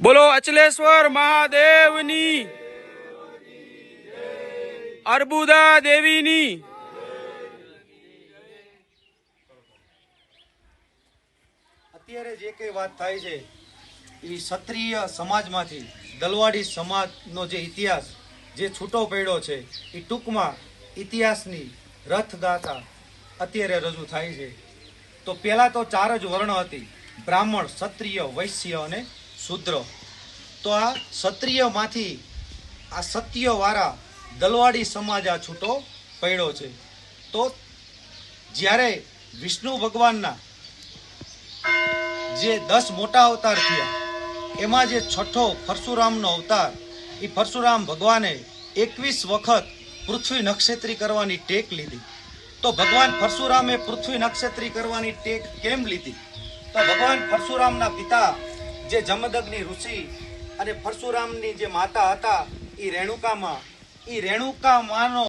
બોલો અચલેશ્વર મહાદેવની. અર્બુદા દેવીની. અત્યારે જે કઈ વાત થાય છે એ ક્ષત્રિય સમાજમાંથી, દલવાડી સમાજનો જે ઇતિહાસ, જે છૂટો પડ્યો છે એ ટૂંકમાં ઇતિહાસની રથગાથા અત્યારે રજૂ થાય છે. તો પહેલા તો ચાર જ વર્ણ હતી, બ્રાહ્મણ, ક્ષત્રિય, વૈશ્ય અને શૂદ્ર. તો આ ક્ષત્રિયમાંથી આ સત્યવાળા દલવાડી સમાજ આ છૂટો પડ્યો છે. તો જ્યારે વિષ્ણુ ભગવાનના જે દસ મોટા અવતાર થયા, એમાં જે છઠ્ઠો પરશુરામનો અવતાર, એ પરશુરામ ભગવાને એકવીસ વખત પૃથ્વી નક્ષત્રી કરવાની ટેક લીધી. તો ભગવાન પરશુરામે પૃથ્વી નક્ષત્રી કરવાની ટેક કેમ લીધી? તો ભગવાન પરશુરામના પિતા જે જમદગ્નિ ઋષિ અને પરશુરામની જે માતા હતા એ રેણુકામાં એ રેણુકા માનો